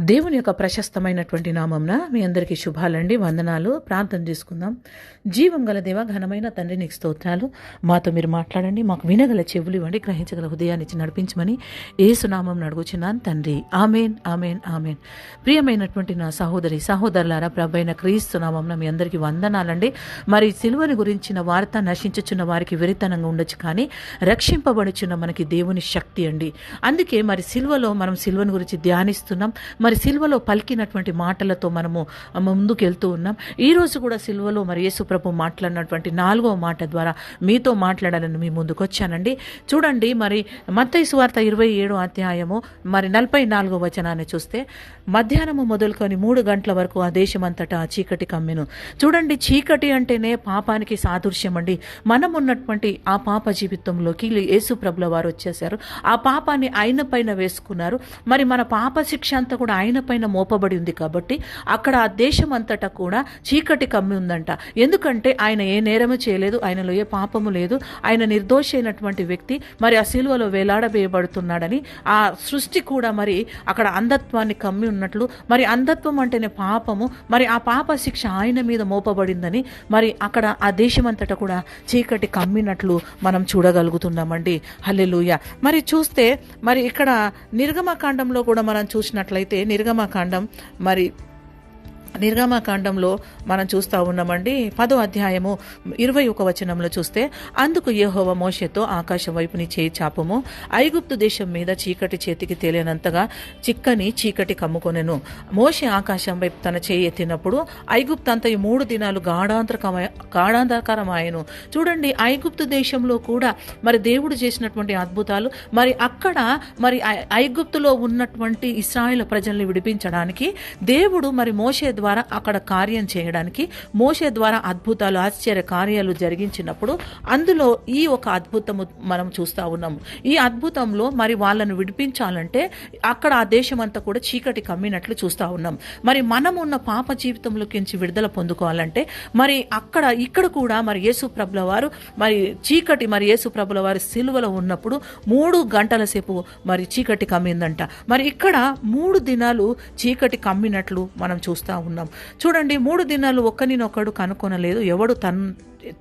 దేవుని యొక్క ప్రశస్తమైనటువంటి నామంన మీ అందరికీ శుభాలండి వందనాలు. ప్రార్థన చేసుకుందాం. జీవం గల దేవ ఘనమైన తండ్రి నీకు స్తోత్రాలు. మాతో మీరు మాట్లాడండి మాకు వినగల చెవులు ఇవ్వండి గ్రహించగల హృదయాన్ని ఇచ్చి నడిపించమని ఏసునామం అడుగుచున్నాను తండ్రి. Amen amen amen. ప్రియమైనటువంటి నా సహోదరి సహోదరులారా ప్రభైన క్రీస్తు నామంన మీ అందరికీ వందనాలండి. మరి సిలువని గురించిన వార్త నశించుచున్న వారికి విరితనంగా ఉండొచ్చు కానీ రక్షింపబడుచున్న మనకి దేవుని శక్తి అండి. అందుకే మరి సిల్వలో మనం సిల్వని గురించి ధ్యానిస్తున్నాం. మరి సిల్వలో పలికినటువంటి మాటలతో మనము ముందుకు వెళ్తూ ఉన్నాం. ఈరోజు కూడా సిల్వలో మరి యేసుప్రభు మాట్లాడినటువంటి నాలుగవ మాట ద్వారా మీతో మాట్లాడాలని మీ ముందుకు వచ్చానండి. చూడండి మరి మత్తైసు సువార్త ఇరవై ఏడు అధ్యాయము మరి నలభై నాలుగో వచనాన్ని చూస్తే మధ్యాహ్నము మొదలుకొని మూడు గంటల వరకు ఆ దేశమంతటా ఆ చీకటి కమ్మెను. చూడండి చీకటి అంటేనే పాపానికి సాదృశ్యం అండి మనం ఉన్నటువంటి ఆ పాప జీవితంలోకి యేసు ప్రభుల వారు వచ్చేసారు ఆ పాపాన్ని ఆయన పైన వేసుకున్నారు. మరి మన పాప శిక్ష అంతా కూడా ఆయన పైన మోపబడి ఉంది కాబట్టి అక్కడ ఆ దేశం అంతటా కూడా చీకటి కమ్మి ఉందంట. ఎందుకంటే ఆయన ఏ నేరము చేయలేదు ఆయనలో ఏ పాపము లేదు ఆయన నిర్దోషి అయినటువంటి వ్యక్తి మరి ఆ సిలువలో వేలాడవేయబడుతున్నాడని ఆ సృష్టి కూడా మరి అక్కడ అంధత్వాన్ని కమ్మి ఉన్నట్లు మరి అంధత్వం అంటేనే పాపము మరి ఆ పాప శిక్ష ఆయన మీద మోపబడిందని మరి అక్కడ ఆ దేశమంతటా కూడా చీకటి కమ్మినట్లు మనం చూడగలుగుతున్నామండి. హల్లెలూయ. మరి చూస్తే మరి ఇక్కడ నిర్గమకాండంలో కూడా మనం చూసినట్లయితే నిర్గమకాండం మరి నిర్గమకాండంలో మనం చూస్తూ ఉన్నామండి. పదో అధ్యాయము ఇరవై ఒక వచనంలో చూస్తే అందుకు యహోవ మోషేతో ఆకాశం వైపుని చేయి చాపము. ఐగుప్తు దేశం మీద చీకటి చేతికి తేలినంతగా చిక్కని చీకటి కమ్ముకొనెను. మోషే ఆకాశం వైపు తన చేయి ఎత్తినప్పుడు ఐగుప్తు అంత ఈ మూడు దినాలు గాఢాంతరకమై గాఢాంధకరమాయను చూడండి ఐగుప్తు దేశంలో కూడా మరి దేవుడు చేసినటువంటి అద్భుతాలు మరి అక్కడ మరి ఐ- ఐగుప్తులో ఉన్నటువంటి ఇస్రాయేల్ ప్రజల్ని విడిపించడానికి దేవుడు మరి మోషే ద్వారా ద్వారా అక్కడ కార్యం చేయడానికి మోషే ద్వారా అద్భుతాలు ఆశ్చర్య కార్యాలు జరిగించినప్పుడు అందులో ఈ ఒక అద్భుతము మనం చూస్తా ఉన్నాము. ఈ అద్భుతంలో మరి వాళ్ళను విడిపించాలంటే అక్కడ ఆ దేశం అంతా కూడా చీకటి కమ్మినట్లు చూస్తా ఉన్నాం. మరి మనం ఉన్న పాప జీవితంలోకి విడుదల పొందుకోవాలంటే మరి అక్కడ ఇక్కడ కూడా మరి యేసు ప్రభుల వారు మరి చీకటి మరి యేసు ప్రభుల వారి సిలువలో ఉన్నప్పుడు మూడు గంటల సేపు మరి చీకటి కమ్మిందంట. మరి ఇక్కడ మూడు దినాలు చీకటి కమ్మినట్లు మనం చూస్తా ఉన్నాం. చూడండి మూడు దినాలు ఒక్కనినొక్కడు కనుక్కొనలేదు ఎవడు తన్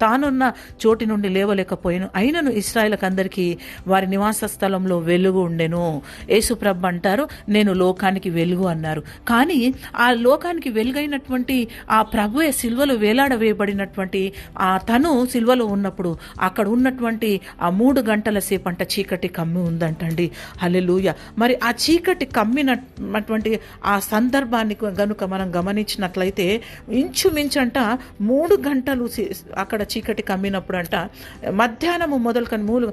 తానున్న చోటి నుండి లేవలేకపోయాను. అయినను ఇస్రాయలకు అందరికీ వారి నివాస స్థలంలో వెలుగు ఉండెను. యేసుప్రభ అంటారు నేను లోకానికి వెలుగు అన్నారు. కానీ ఆ లోకానికి వెలుగైనటువంటి ఆ ప్రభుయే సిల్వలు వేలాడవేయబడినటువంటి ఆ తను సిల్వలో ఉన్నప్పుడు అక్కడ ఉన్నటువంటి ఆ మూడు గంటల సేపు అంట చీకటి కమ్మి ఉందంటండి. హలెలూయ మరి ఆ చీకటి కమ్మినటువంటి ఆ సందర్భాన్ని గనుక మనం గమనించినట్లయితే ఇంచుమించంట మూడు గంటలు అక్కడ చీకటి కమ్మినప్పుడు అంట మధ్యాహ్నము మొదలుకొని మూలు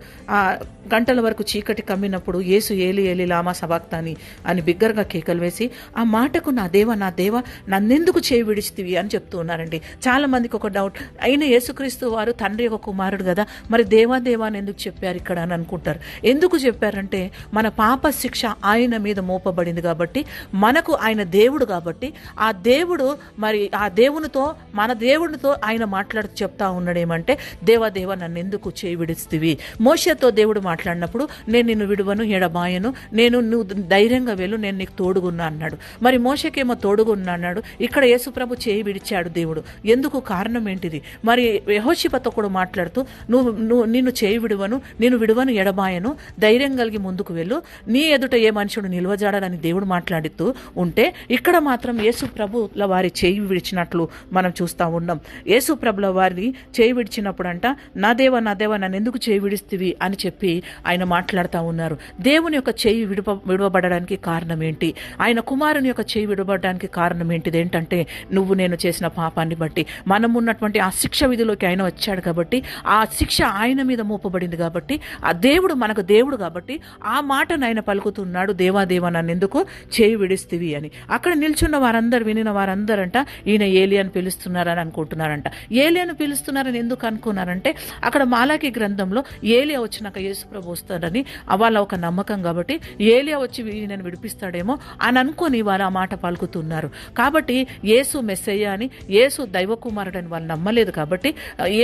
గంటల వరకు చీకటి కమ్మినప్పుడు ఏసు ఏలి ఏలి లామా సబాక్తాని అని బిగ్గరగా కేకలు వేసి ఆ మాటకు నా దేవ నా దేవ నన్నెందుకు చేయి విడిచితివి? అని చెప్తూ ఉన్నారండి. చాలామందికి ఒక డౌట్. అయిన యేసుక్రీస్తు వారు తండ్రి యొక్క కుమారుడు కదా మరి దేవా దేవా అని ఎందుకు చెప్పారు ఇక్కడ అని అనుకుంటారు. ఎందుకు చెప్పారంటే మన పాప శిక్ష ఆయన మీద మోపబడింది కాబట్టి మనకు ఆయన దేవుడు కాబట్టి ఆ దేవుడు మరి ఆ దేవునితో మన దేవునితో ఆయన మాట్లాడుతూ చెప్తా ఉన్నాడు ఏమంటే దేవా దేవ నన్ను ఎందుకు చేయి విడిస్తివి మోషతో దేవుడు మాట్లాడినప్పుడు నేను నిన్ను విడువను ఎడబాయను నేను నువ్వు ధైర్యంగా వెళ్ళు నేను నీకు తోడుగున్నా అన్నాడు. మరి మోషకేమో తోడుగున్నా అన్నాడు. ఇక్కడ యేసుప్రభు చేయి విడిచాడు దేవుడు. ఎందుకు? కారణం ఏంటిది? మరి యహోషిపతో కూడా మాట్లాడుతూ నువ్వు నువ్వు నిన్ను చేయి విడువను నేను విడువను ఎడబాయను ధైర్యం కలిగి ముందుకు వెళ్ళు. నీ ఎదుట ఏ మనుషుడు నిల్వజాడని దేవుడు మాట్లాడుతూ ఉంటే ఇక్కడ మాత్రం యేసు ప్రభుల వారి చేయి విడిచినట్లు మనం చూస్తా ఉన్నాం. యేసు ప్రభుల వారిని చేయి విడిచినప్పుడు అంట నా దేవ నా దేవ నన్ను ఎందుకు చేయి విడిస్తివి? అని చెప్పి ఆయన మాట్లాడుతూ ఉన్నారు. దేవుని యొక్క చేయి విడువ విడవబడడానికి కారణం ఏంటి? ఆయన కుమారుని యొక్క చేయి విడవబడడానికి కారణం ఏంటిది? ఏంటంటే నువ్వు నేను చేసిన పాపాన్ని బట్టి మనం ఉన్నటువంటి ఆ శిక్ష విధిలోకి ఆయన వచ్చాడు కాబట్టి ఆ శిక్ష ఆయన మీద మోపబడింది కాబట్టి ఆ దేవుడు మనకు దేవుడు కాబట్టి ఆ మాటను ఆయన పలుకుతున్నాడు దేవాదేవ నన్ను ఎందుకు చేయి విడిస్తివి? అని. అక్కడ నిల్చున్న వారందరూ వినిన వారందరంట ఈయన ఏలియన్ పిలుస్తున్నారని అనుకుంటున్నారంట. ఏలియన్ పిలుస్తు చేస్తున్నారని ఎందుకు అనుకున్నారంటే అక్కడ మాలాకి గ్రంథంలో ఏలియా వచ్చినాక యేసుప్రభు వస్తాడని వాళ్ళ ఒక నమ్మకం కాబట్టి ఏలియా వచ్చి నేను విడిపిస్తాడేమో అని అనుకొని వారు ఆ మాట పలుకుతున్నారు. కాబట్టి యేసు మెస్సయ్య అని యేసు దైవ కుమారుడు అని వాళ్ళు నమ్మలేదు కాబట్టి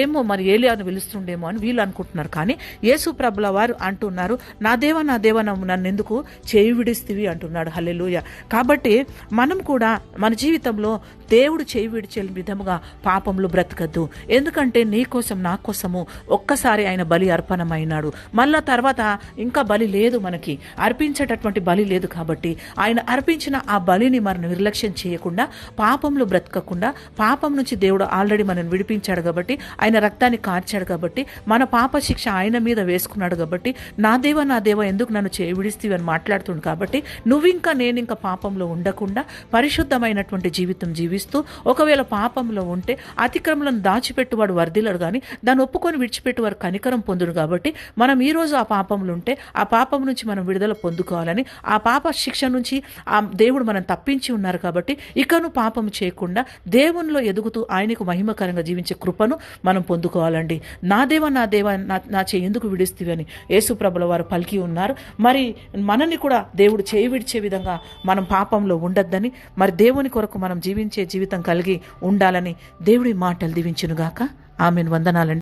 ఏమో మరి ఏలియాను పిలుస్తుండేమో అని వీళ్ళు అనుకుంటున్నారు. కానీ యేసు ప్రభుల వారు అంటున్నారు నా దేవ నా దేవ నన్ను నన్ను ఎందుకు చేయి విడిస్తివి? అంటున్నాడు. హల్లెలూయ. కాబట్టి మనం కూడా మన జీవితంలో దేవుడు చేయి విడిచే విధముగా పాపంలో బ్రతకద్దు. ఎందుకంటే ఎందుకంటే నీకోసం నా కోసము ఒక్కసారి ఆయన బలి అర్పణమైనాడు. మళ్ళా తర్వాత ఇంకా బలి లేదు మనకి. అర్పించేటటువంటి బలి లేదు కాబట్టి ఆయన అర్పించిన ఆ బలిని మనం నిర్లక్ష్యం చేయకుండా పాపంలో బ్రతకకుండా పాపం నుంచి దేవుడు ఆల్రెడీ మనం విడిపించాడు కాబట్టి ఆయన రక్తాన్ని కార్చాడు కాబట్టి మన పాప శిక్ష ఆయన మీద వేసుకున్నాడు కాబట్టి నా దేవ నా దేవ ఎందుకు నన్ను చే విడిస్తీవి అని మాట్లాడుతుంది కాబట్టి నువ్వు ఇంకా నేను ఇంకా పాపంలో ఉండకుండా పరిశుద్ధమైనటువంటి జీవితం జీవిస్తూ ఒకవేళ పాపంలో ఉంటే అతిక్రమలను వాడు వర్ధిలడు కానీ దాన్ని ఒప్పుకొని విడిచిపెట్టి వారు కనికరం పొందుడు కాబట్టి మనం ఈరోజు ఆ పాపంలో ఉంటే ఆ పాపం నుంచి మనం విడుదల పొందుకోవాలని ఆ పాప శిక్ష నుంచి ఆ దేవుడు మనం తప్పించి ఉన్నారు కాబట్టి ఇకను పాపం చేయకుండా దేవునిలో ఎదుగుతూ ఆయనకు మహిమకరంగా జీవించే కృపను మనం పొందుకోవాలండి. నా దేవ నా దేవ నా నా ఎందుకు విడిస్తీవి అని యేసుప్రభుల వారు పలికి ఉన్నారు. మరి మనల్ని కూడా దేవుడు చేయి విడిచే విధంగా మనం పాపంలో ఉండొద్దని మరి దేవుని కొరకు మనం జీవించే జీవితం కలిగి ఉండాలని దేవుడి మాటలు దీవించునుగాక. ఆమెను. వందనాలండి.